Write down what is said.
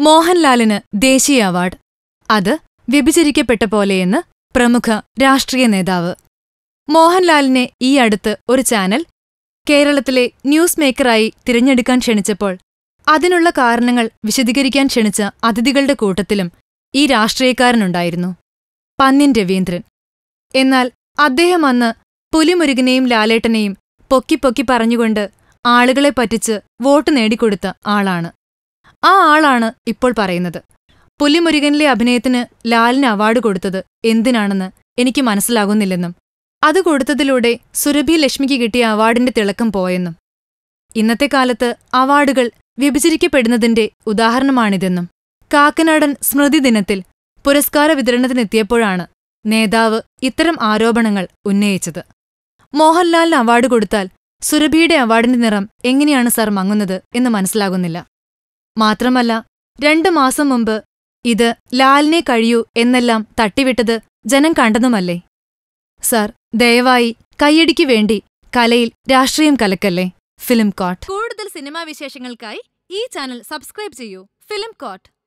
മോഹൻലാലിന് ദേശീയ അവാർഡ്. അത് വ്യഭിചരിക്കപ്പെട്ട പോലെയെന്ന് പ്രമുഖ രാഷ്ട്രീയ നേതാവ്. മോഹൻലാലിനെ ഈ അടുത്ത് ഒരു ചാനൽ കേരളത്തിലെ ന്യൂസ് മേക്കറായി തിരഞ്ഞെടുക്കാൻ ക്ഷണിച്ചപ്പോൾ അതിനുള്ള കാരണങ്ങൾ വിശദീകരിക്കാൻ ക്ഷണിച്ച അതിഥികളുടെ കൂട്ടത്തിലും ഈ രാഷ്ട്രീയക്കാരനുണ്ടായിരുന്നു. പന്നിൻ രവീന്ദ്രൻ. എന്നാൽ അദ്ദേഹം അന്ന് പുലിമുരുകനെയും ലാലേട്ടനെയും പൊക്കി പൊക്കി പറഞ്ഞുകൊണ്ട് ആളുകളെ പറ്റിച്ച് വോട്ട് നേടിക്കൊടുത്ത ആളാണ്. ആ ആളാണ് ഇപ്പോൾ പറയുന്നത്. പുലിമുരുകനിലെ അഭിനയത്തിന് ലാലിന് അവാർഡ് കൊടുത്തത് എന്തിനാണെന്ന് എനിക്ക് മനസ്സിലാകുന്നില്ലെന്നും അത് കൊടുത്തതിലൂടെ സുരഭി ലക്ഷ്മിക്ക് കിട്ടിയ അവാർഡിന്റെ തിളക്കം പോയെന്നും ഇന്നത്തെ കാലത്ത് അവാർഡുകൾ വ്യഭിചരിക്കപ്പെടുന്നതിന്റെ ഉദാഹരണമാണിതെന്നും കാക്കനാടൻ സ്മൃതി ദിനത്തിൽ പുരസ്കാര വിതരണത്തിനെത്തിയപ്പോഴാണ് നേതാവ് ഇത്തരം ആരോപണങ്ങൾ ഉന്നയിച്ചത്. മോഹൻലാലിന് അവാർഡ് കൊടുത്താൽ സുരഭിയുടെ അവാർഡിന്റെ നിറം എങ്ങനെയാണ് സാർ മങ്ങുന്നത് എന്ന് മനസ്സിലാകുന്നില്ല. മാത്രമല്ല രണ്ടു മാസം മുമ്പ് ഇത് ലാലിനെ കഴിയൂ എന്നെല്ലാം തട്ടിവിട്ടത് ജനം കണ്ടതുമല്ലേ സാർ ദയവായി കയ്യടിക്കു വേണ്ടി കലയിൽ രാഷ്ട്രീയം കലക്കല്ലേ? Film coat. കൂടുതൽ സിനിമാ വിശേഷങ്ങൾക്കായി ഈ ചാനൽ സബ്സ്ക്രൈബ് ചെയ്യൂ. Film coat.